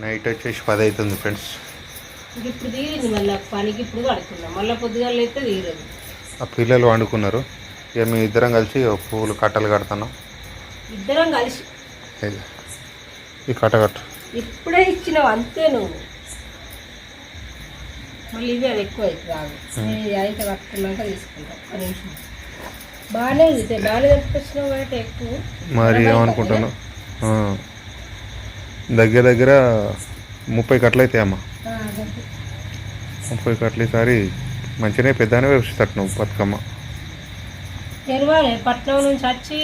Night వచ్చేసి పది అవుతుంది ఫ్రెండ్స్. ఇప్పుడు తీరింది మళ్ళీ పనికి ఇప్పుడు పడుకున్నాం మళ్ళీ పొద్దుగాల అయితే తీరదు. ఆ పిల్లలు వండుకున్నారు. ఇక మేము ఇద్దరం కలిసి పువ్వులు కట్టలు కడుతున్నాం. ఇద్దరం కలిసి. ఇది. ఈ కట్ట కట్టు. ఇప్పుడే ఇచ్చినావు అంతే నువ్వు. మళ్ళీ ఇవి అది ఎక్కువ అవుతుంది అయితే కట్టుకున్నాక తీసుకుంటాం. ఒక నిమిషం. బాగానే ఉంది. బాగానే తెప్పించినావు కాబట్టి ఎక్కువ. మరి ఏమనుకుంటాను ఆ. దగ్గర దగ్గర ముప్పై కట్టలు అవుతాయి అమ్మ. ముప్పై కట్టలు ఈసారి మంచిగానే పెద్దగానే వేపిస్తట్టు నువ్వు బతుకమ్మ. తెరవాలి పట్నం నుంచి వచ్చి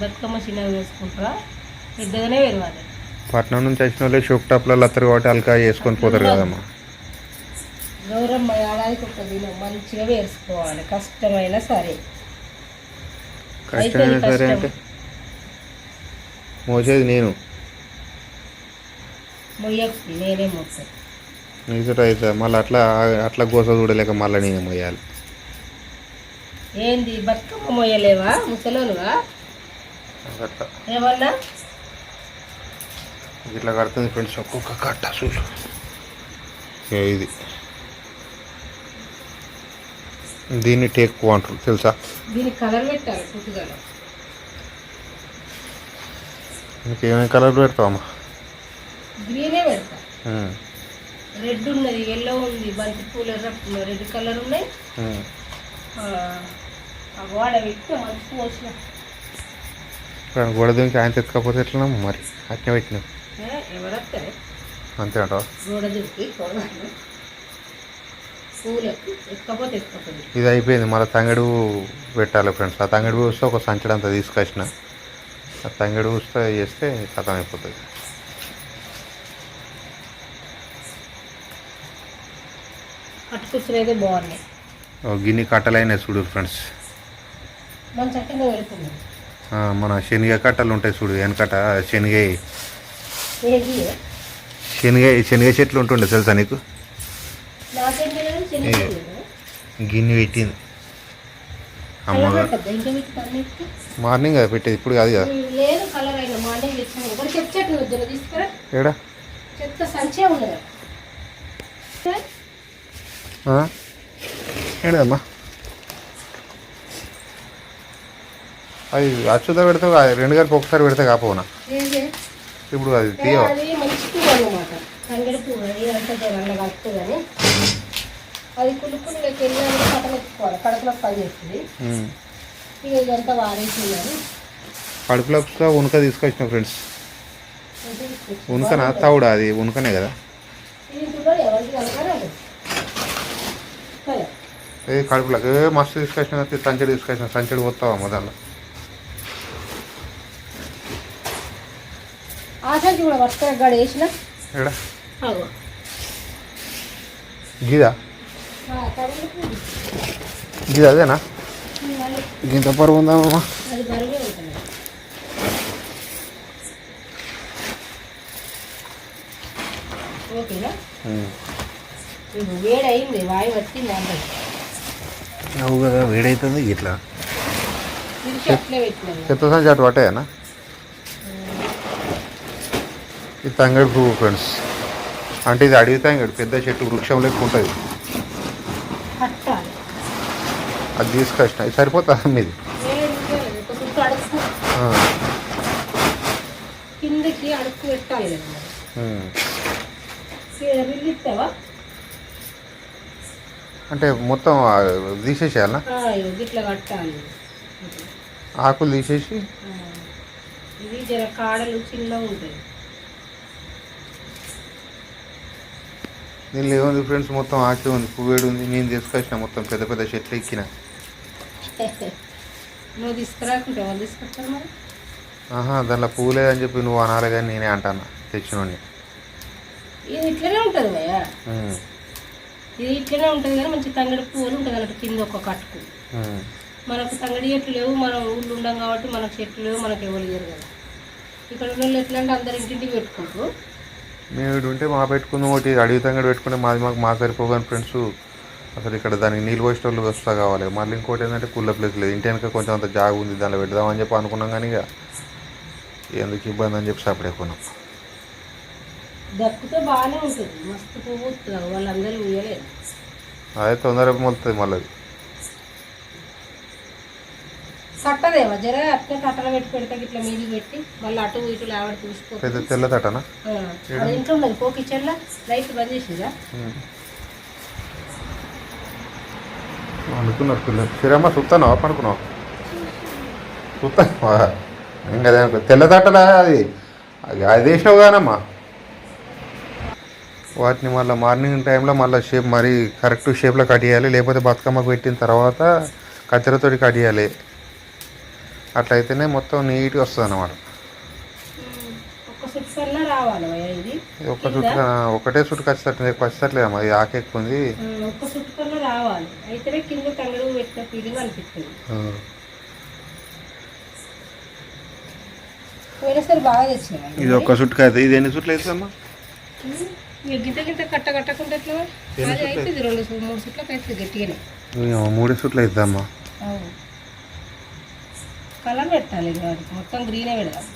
బతుకమ్మ చిన్నగా వేసుకుంటారా పెద్దగానే తెరవాలి పట్నం నుంచి వచ్చిన వాళ్ళే షోక్ టాప్లలో వస్తారు కాబట్టి అల్కా వేసుకొని పోతారు కదమ్మా. గౌరమ్మ ఏడాదికి ఒక దినం మంచిగా వేసుకోవాలి కష్టమైనా సరే. కష్టమైనా సరే. అంటే మోసేది నేను. మొయ్యకు నేనే మొత్తం. నీతో అయితే మళ్ళీ అట్లా అట్లా గోస చూడలేక మళ్ళీ నేను మొయ్యాలి. ఏంది బతుకమ్మ మొయ్యలేవా? ముసలోనువా? ఏమన్నా? ఇట్లా కడుతుంది ఫ్రెండ్స్ ఒక్కొక్క కట్ట చూడు. ఇది? దీన్ని టేక్ అంటారు తెలుసా? దీనికి కలర్ పెట్టాలి పుట్టుదల ఇంకేమేమి కలర్ పెడతావమ్మా? గ్రీనే పెడతా. రెడ్ ఉన్నది ఎల్లో ఉంది బంతి పూల రెడ్ కలర్ ఉన్నాయి. ఆ, గోడ పెట్టి మంచి పోసిన. కానీ గోడ దుంకి ఆయన తెచ్చుకోకపోతే ఎట్లా మరి? అట్నే పెట్టినాం ఎవరొస్తారు అంతే అంటావా గోడ ఎక్కపోతుంది. ఇది అయిపోయింది. మళ్ళీ తంగడు పెట్టాలి ఫ్రెండ్స్. ఆ తంగడు పూస్తే ఒక సంచడు అంతా తీసుకొచ్చిన. ఆ తంగడు పూస్తే చేస్తే ఖతం అయిపోతుంది పట్టుకొచ్చిన అయితే బాగున్నాయి. ఓ గిన్ని కట్టలైన చూడు ఫ్రెండ్స్. మన చక్కగా మన శనగ కట్టలు ఉంటాయి చూడు వెనకట శనగ. శనగ శనగ చెట్లు ఉంటుండే తెలుసా నీకు. గిన్నె పెట్టింది. అమ్మగా మార్నింగ్ అది పెట్టేది ఇప్పుడు కాదు కదా. ఒకటి చెత్త సంచే ఉన్నది. ఆ? ఏడమ్మా అది అచ్చుత పెడితే రెండు కలిపి ఒకసారి పెడితే కాపోనా? ఇప్పుడు అది తీయవా అది వెళ్ళాలి పని చేస్తుంది. ఇక ఇదంతా వారేసిందని ఉనక తీసుకొచ్చిన ఫ్రెండ్స్ ఉనకనా తవుడా అది ఉనకనే కదా ఇది చూడాలి ఎవరికి కలగరాదు సరే ఏ కడుపులోకి ఏ మస్తు తీసుకొచ్చిన సంచడి తీసుకొచ్చిన సంచడి పోతావా మొదలు? గిదా. గిదా అదేనా? గింత పరువు ఉందామమ్మా ఓకేనా? ఇప్పుడు వేడి అయింది వాయు వచ్చింది అందరికి అవు కదా వేడవుతుంది ఇట్లా. చెత్త సంచి అటు పట్టాయనా? ఇది తంగడి పువ్వు ఫ్రెండ్స్ అంటే ఇది అడవి తంగడి పెద్ద చెట్టు వృక్షం లెక్క ఉంటుంది అది తీసుకొచ్చిన. ఇది సరిపోతుంది మీది. కిందకి అడుక్కు పెట్టాలి కదా మరి. ఉమ్. ఇక రిల్లిస్తావా అంటే మొత్తం ఇగో గిట్ల కట్టాలి. ఆకులు తీసేసి? ఇది జర కాడలు చిన్నగా ఉంటాయి. దీనిలో ఏముంది ఫ్రెండ్స్ మొత్తం ఆకే ఉంది పువ్వేడు ఉంది. నేను తీసుకొచ్చిన మొత్తం పెద్ద పెద్ద చెట్లు ఎక్కిన. నువ్వు ఆహా దానిలో పువ్వు లేదని చెప్పి నువ్వు అనాలి కానీ నేనే అంటాను తెచ్చినోడిని. ఇది ఇట్లనే ఉంటుంది. ఇది ఇట్లనే ఉంటుంది కానీ మంచి తంగడి పువ్వులు ఉంటుంది అన్నట్టు కింద ఒక కట్టుకు. మనకు తంగడి చెట్లు లేవు మనం ఊళ్ళో ఉండం కాబట్టి మనకు చెట్లు లేవు మనకు ఎవరు లేరు కదా. ఇక్కడ ఉన్న వాళ్ళు ఎట్లా అంటే అందరు ఇంటింటికి పెట్టుకుంటారు. మేము ఇటు ఉంటే మా పెట్టుకుందాం ఒకటి అడవి తంగడి పెట్టుకుంటే మాది మాకు మా సరిపోగాని ఫ్రెండ్స్ అసలు ఇక్కడ దానికి నీళ్ళు పోసేటోళ్ళు వస్తా కావాలి. మళ్ళీ ఇంకోటి ఏంటంటే కుళ్ళ ప్లేస్ లేదు. ఇంటి వెనక కొంచెం అంత జాగు ఉంది దానిలో పెడదామని చెప్పి అనుకున్నాం కానీ ఇక ఎందుకు ఇబ్బంది అని చెప్పి సపడే కొన్నాం దక్కితే బాగానే ఉంటుంది. మస్తు పువ్వు వస్తుంది. వాళ్ళందరూ ఉయ్యలేదు అదే తొందరగా మొలుతుంది మళ్ళీ అది. కట్టదేమో. జర అట్నే కట్టలు పెట్టి పెడితే ఇట్లా మీదికి పెట్టి మళ్ళీ అటు ఇటు లేవడి చూసుకో. పెద్ద తెల్ల అది ఇంట్లో ఉన్నది. పో కిచెన్లో లైట్ బంద్ చేసిందా? అనుకున్నారు పిల్లలు. సిరమ్మ సుత్తానవా పనుకున్నావా సుత్తావా ఇంకా. తెల్ల తట్టలా అది? అది అది వేసినావు కానమ్మా వాటిని మళ్ళీ మార్నింగ్ టైంలో మళ్ళీ షేప్ మరి కరెక్ట్ షేప్లో కట్ చేయాలి. లేకపోతే బతుకమ్మకు పెట్టిన తర్వాత కత్తెరతోటి కట్ చేయాలి. అట్లయితేనే మొత్తం నీట్గా వస్తుంది అన్నమాట ఒక్క ఇది? ఇది చుట్టు ఒకటే చుట్టు ఖచ్చితట్టు ఎక్కువ ఖచ్చితట్లేదమ్మా ఇది ఆకు ఎక్కువ ఉంది ఇది ఒక్క చుట్టుకు అయితే ఇది ఎన్ని చుట్లు అవుతుందమ్మా గింత గింత కట్ట కట్టకుండా ఎట్లా? అది అవుతుంది రెండు సు- మూడు సుట్లకు అవుతుంది గట్టిగానే. ఏమో మూడే చుట్లు అవుతుందమ్మా కలర్ పెట్టాలి ఇక మొత్తం గ్రీనే పెడదాం.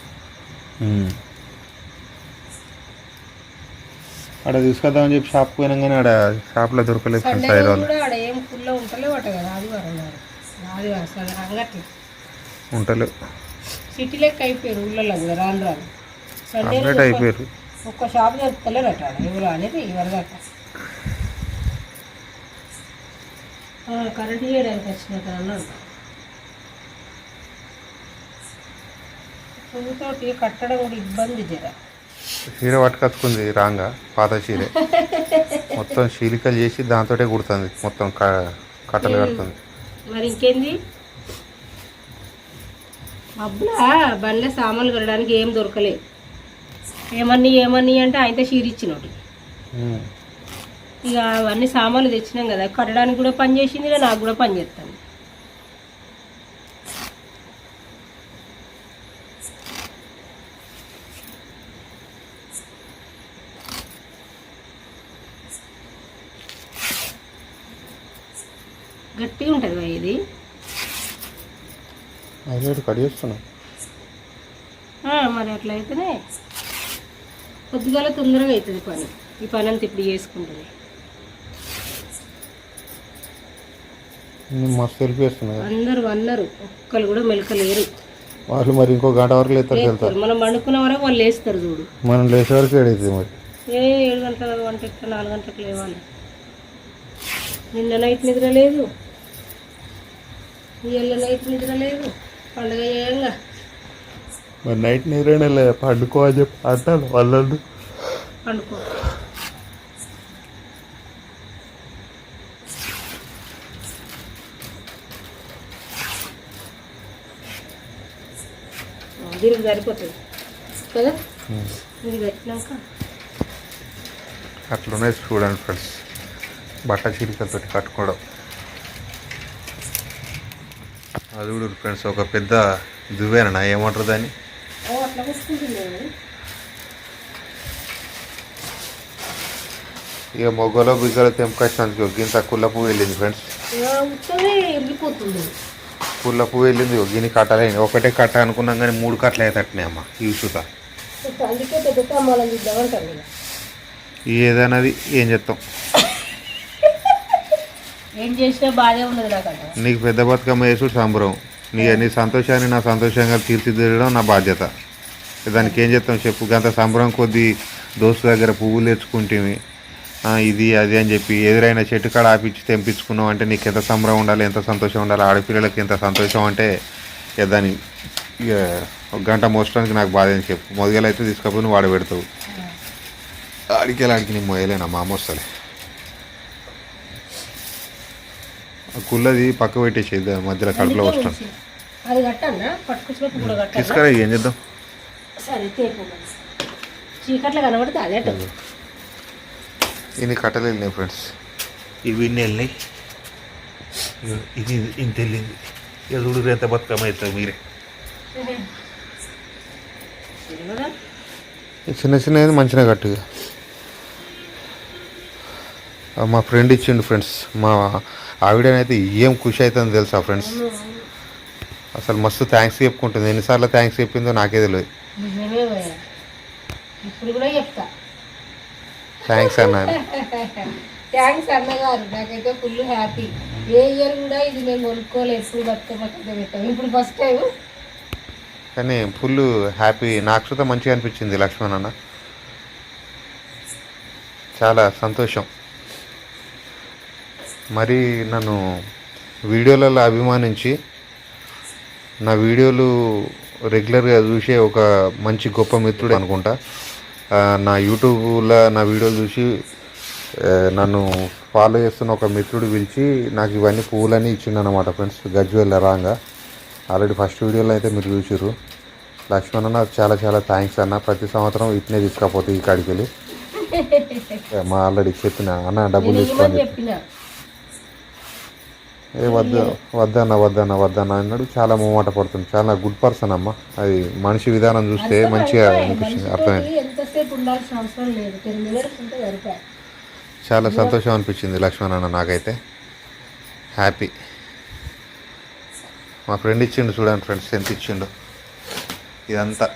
ఆడ తీసుకొద్దామని చెప్పి షాప్కి పోయినాం కానీ ఆడ షాప్లో దొరకలేదు ఫ్రెండ్స్ సండే ఐదు రోజు రోజులు కూడా ఆడ ఏం ఫుల్లో ఉంటలే పట్ట కదా ఆదివారం ఆదివారం అంగట్లు సిటీ లెక్క అయిపోయారు ఊళ్ళల్లో కూడా రాను రాను. సండే అయిపోయారు. ఒక్క షాప్ ఆడ ఎవరు అనేది ఇవరదాకా కరెంట్ చేయడానికి వచ్చినట్టు అన్నాడు పువ్వుతోటి కట్టడం కూడా ఇబ్బంది జర. చీర పట్టుకొచ్చుకుంది రాంగా పాత చీర. మొత్తం చీలికలు చేసి దాంతోటే కుడుతుంది. మొత్తం క- కట్టలు కడుతుంది. మరి ఇంకేంది? మబ్బులా? బండ్ల సామాన్లు కడడానికి ఏం దొరకలేదు ఏమన్నీ ఏమన్నీ అంటే ఆయనతో చీరిచ్చినోటి ఉమ్. ఇక అవన్నీ సామాన్లు తెచ్చినాం కదా కట్టడానికి కూడా పని చేసింది నాకు కూడా పని చేస్తాను. గట్టిగా ఉంటుంది ఇది. మరి అట్లా అయితేనే పొద్దుగాల తొందరగా అవుతుంది పని. ఈ పని అంతా ఇప్పుడు చేసుకుంటుంది. అందరూ అన్నారు. ఒక్కరు కూడా మెలకలేరు. వాళ్ళు మరి ఇంకో గంట వరకు లేస్తారు మనం పండుకున్న వరకు వాళ్ళు లేస్తారు చూడు. మనం లేచే వరకు ఏడైతుంది మరి. ఏ ఏడు గంటల వంట నాలుగు గంటలకు లేవాలి? నిన్న నైట్ నిద్ర లేదు. ఇవాళ నైట్ నిద్ర లేదు. పండుగ చేయంగా. మరి నైట్ నిద్రనే లే పండుకో అని చెప్పి అంటాను వాళ్ళు పండుకో. దీనికి సరిపోతుంది. కదా? ఇది పెట్టినాక? అట్లున్నాయి చూడండి ఫ్రెండ్స్. బట్ట చీలికలతో కట్టుకోవడం. అది కూడా ఫ్రెండ్స్ ఒక పెద్ద దువ్వేనా ఏమంటారు దాన్ని? ఓ అట్లా పెట్టుకుంటుంది ఇక మొగ్గలో బిగ్గలో తెంపుకొచ్చినందుకు గింత కుల్ల పువ్వు వెళ్ళింది ఫ్రెండ్స్ పుల్ల పువ్వు వెళ్ళింది ఒక గిన్నె కట్టాలి ఒకటే కట్ట అనుకున్నాం కానీ మూడు కట్టలు అవుతట్టున్నాయి అమ్మ ఈ చూత ఏదన్నది ఏం చెప్తాం? ఏం చేసినా బాధే ఉన్నది నాకంట. నీకు పెద్ద బతుకమ్మ వేసుడు సంబరం. నీ నీ సంతోషాన్ని నా సంతోషంగా తీర్చిదిద్దడం నా బాధ్యత. దానికి ఏం చెప్తాం చెప్పు? గంత సంబరం కొద్దీ దోస్తు దగ్గర పువ్వులు తెచ్చుకుంటేవి ఇది అది అని చెప్పి ఎదురైన చెట్టు కాడ ఆపించి తెంపించుకున్నావు అంటే నీకు ఎంత సంబరం ఉండాలి ఎంత సంతోషం ఉండాలి? ఆడపిల్లలకి ఎంత సంతోషం అంటే ఇక దాని ఇక ఒక గంట మోసడానికి నాకు బాధ అని చెప్పు? మొదలు తీసుకపోయి నువ్వు వాడబెడతావు ఆడికి ఆడికి నీ మోయలేనా మా అమ్మ ఆ కుల్లది పక్క పెట్టేసేది మధ్యలో కడుపులో వస్తాను అది కట్టన్నా పట్టుకొచ్చినప్పుడు కూడా కట్టన్నా తీసుకురా ఏం చేద్దాం? సరే తేపు చీకట్లో కనబడితే అదే అటు. ఇన్ని కట్టలు వెళ్ళినాయి ఫ్రెండ్స్. ఇవి ఇన్ని వెళ్ళినాయి. ఇది ఇంత వెళ్ళింది. ఇక చూడు ఎంత బతుకమ్మ అవుతుంది మీరే? చిన్న చిన్న మంచిగా కట్టుగా మా ఫ్రెండ్ ఇచ్చిండు ఫ్రెండ్స్ మా ఆవిడనైతే ఏం ఖుషి అవుతుంది తెలుసా ఫ్రెండ్స్ అసలు మస్తు థ్యాంక్స్ చెప్పుకుంటుంది. ఎన్నిసార్లు థ్యాంక్స్ చెప్పిందో నాకే తెలియదు నిజమే భయ్యా. ఇప్పుడు కూడా చెప్తా. థ్యాంక్స్ అన్న. థ్యాంక్స్ అన్నగారు. నాకైతే ఫుల్ హ్యాపీ ఏ ఇయర్ కూడా ఇది మేము కొనుక్కోలేదు. ఎప్పుడు బతుకమ్మ కింద పెట్టాము. ఇప్పుడు ఫస్ట్ టైం కానీ ఫుల్ హ్యాపీ నాకు సుతా మంచిగా అనిపించింది లక్ష్మణ్ అన్న. చాలా సంతోషం. మరి నన్ను వీడియోలలో అభిమానించి నా వీడియోలు రెగ్యులర్గా చూసే ఒక మంచి గొప్ప మిత్రుడు అనుకుంటా. నా యూట్యూబ్లో నా వీడియోలు చూసి నన్ను ఫాలో చేస్తున్న ఒక మిత్రుడు పిలిచి నాకు ఇవన్నీ పువ్వులన్నీ ఇచ్చిండు అనమాట ఫ్రెండ్స్ గజ్వేల్ రాగా. ఆల్రెడీ ఫస్ట్ వీడియోలో అయితే మీరు చూసిర్రు. లక్ష్మణ్ అన్న చాలా చాలా థ్యాంక్స్ అన్న. ప్రతి సంవత్సరం ఇట్నే తీసుకపోతే ఈ కాడికి వెళ్ళి మా ఆల్రెడీ చెప్పిన అన్న డబ్బులు చెప్పిన. ఏ వద్ద వద్దన్న వద్దన్న వద్దన్న అన్నాడు. చాలా మొమాట పడుతుంది. చాలా గుడ్ పర్సన్ అమ్మ. అది మనిషి విధానం చూస్తే మంచిగా అనిపించింది అర్థమైంది. చాలా సంతోషం అనిపించింది లక్ష్మణ్ అన్న నాకైతే. హ్యాపీ మా ఫ్రెండ్ ఇచ్చిండు చూడండి ఫ్రెండ్స్ ఎంత ఇచ్చిండు. ఇదంతా.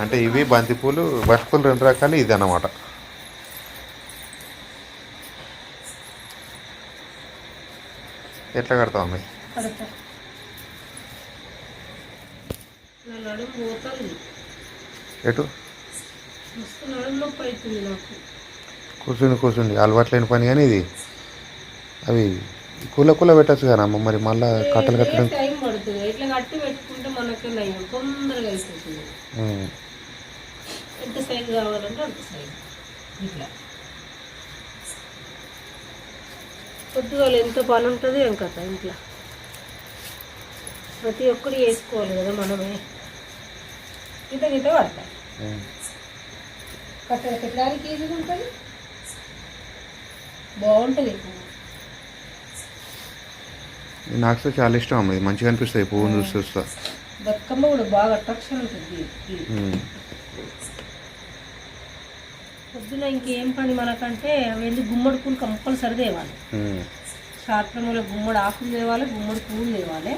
అంటే ఇవి బంతిపూలు బంతిపూలు రెండు రకాలు ఇది అన్నమాట ఎట్లా కడతావు అమ్మాయి? ఎటు? కూర్చుని కూర్చుని అలవాట్లేని పని కానీ ఇది. అవి కూల కూల పెట్టచ్చు కదా అమ్మ మరి మళ్ళీ కట్టలు కట్టడం. ఎంత సైజు కావాలంటే అంత సైజు. ఇట్లా. పొద్దుగాల ఎంత పని ఉంటుంది ఏం కథ ఇంట్లో. ప్రతి ఒక్కరు వేసుకోవాలి కదా మనమే. ఇంత గింత పడతాయి ఉమ్. కట్టెల పెట్టడానికి ఈజీగా ఉంటుంది. బాగుంటుంది. నాకు చాలా ఇష్టం అమ్మ మంచిగా అనిపిస్తుంది పువ్వును చూసి చూస్తా బతుకమ్మ కూడా బాగా అట్రాక్షన్ ఉంటుంది. పొద్దున ఇంకేం పని మనకంటే అవి ఎందుకు గుమ్మడి పూలు కంపల్సరీ తేవాలి. శాస్త్రంలో గుమ్మడి ఆకులు తేవాలి గుమ్మడి పువ్వులు తేవాలి.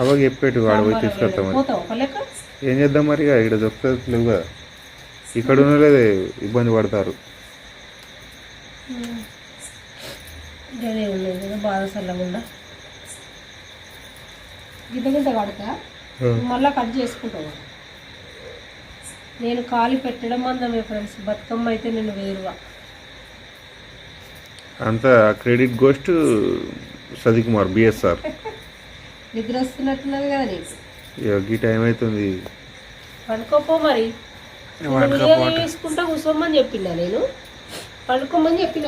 అవ్వ చెప్పేటి వాడు పోయి తీసుకొస్తాం లెక్క. ఏం చేద్దాం మరి ఇక? ఇక్కడ దొరుకుతుంది కదా. ఇక్కడ ఉన్న లేదే ఇబ్బంది పడతారు. కదా బాగా చల్లకుండా గింత గింత కడతా. మళ్ళీ కట్ చేసుకుంటావు? నేను కాలి పెట్టడం అందమే ఫ్రెండ్స్ బతుకమ్మ అయితే నేను వేరువా. అంత క్రెడిట్ గోస్ట్ సదికుమార్ బిఎస్ఆర్ నిద్ర వస్తున్నట్టున్నది కదా నీకు. ఈ టైం అవుతుంది పండుకోపో మరి. తీసుకుంటా కూర్చోమని చెప్పినా నేను? పండుకోమని చెప్పిన?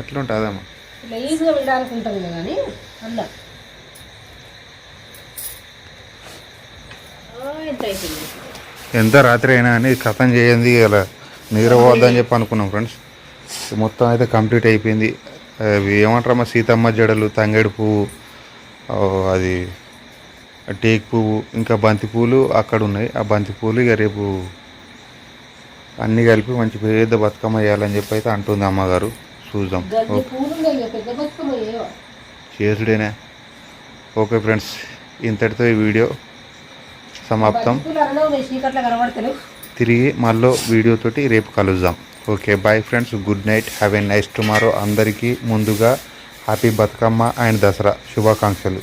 ఎట్లా ఉంటుందమ్మా ఇట్లా ఈజీగా వెళ్ళాలనుకుంటాం కదా అని అన్నా ఆ, ఎంత అయిపోయింది ఎంత రాత్రి అయినా అని కథం చేయండి ఇలా నిద్రపోవద్దని చెప్పి అనుకున్నాం ఫ్రెండ్స్. మొత్తం అయితే కంప్లీట్ అయిపోయింది. అవి ఏమంటారమ్మా సీతమ్మ జడలు తంగేడు పువ్వు అది టేక్ పువ్వు ఇంకా బంతి పూలు అక్కడ ఉన్నాయి. ఆ బంతి పూలు ఇక రేపు అన్నీ కలిపి మంచి పెద్ద బతుకమ్మ వేయాలని చెప్పి అయితే అంటుంది అమ్మగారు. చూద్దాం. చేసుడేనే. ఓకే ఫ్రెండ్స్ ఇంతటితో ఈ వీడియో సమాప్తం. తిరిగి మళ్ళీ వీడియోతోటి రేపు కలుద్దాం. Okay bye friends good night have a nice tomorrow అందరికీ ముందుగా హ్యాపీ బతుకమ్మ అండ్ దసరా. శుభాకాంక్షలు.